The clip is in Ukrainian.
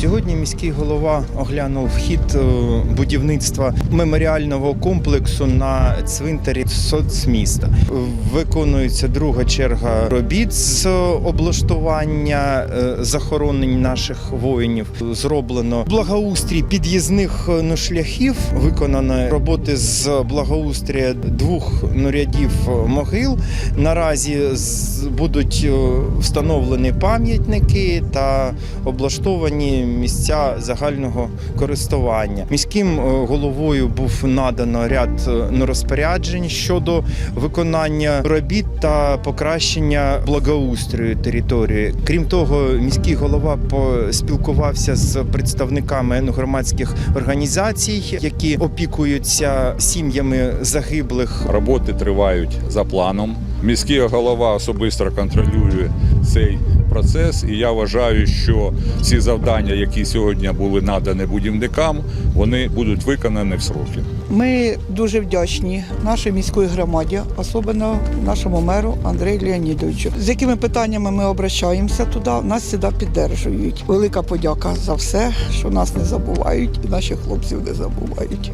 Сьогодні міський голова оглянув хід е, будівництва меморіального комплексу на цвинтарі соцміста. Виконується друга черга робіт з облаштування е, захоронень наших воїнів. Зроблено благоустрій під'їзних е, шляхів. Виконано роботи з благоустрія двох ну, рядів е, могил. Наразі будуть встановлені пам'ятники та облаштовані місця загального користування. Міським е, головою був надано ряд е, розпоряджень щодо виконання робіт та покращення благоустрою території. Крім того, міський голова поспілкувався з представниками громадських організацій, які опікуються сім'ями загиблих Роботи тривають за планом. Міський голова особисто контролює цей процес, і я вважаю, що ці завдання, які сьогодні були надані будівникам, вони будуть виконані в сроки. Ми дуже вдячні нашій міської громаді, особливо нашому меру Андрію Леонідовичу. З якими питаннями ми обращаємося туди, нас завжди піддержують. Велика подяка за все, що нас не забувають, і наших хлопців не забувають.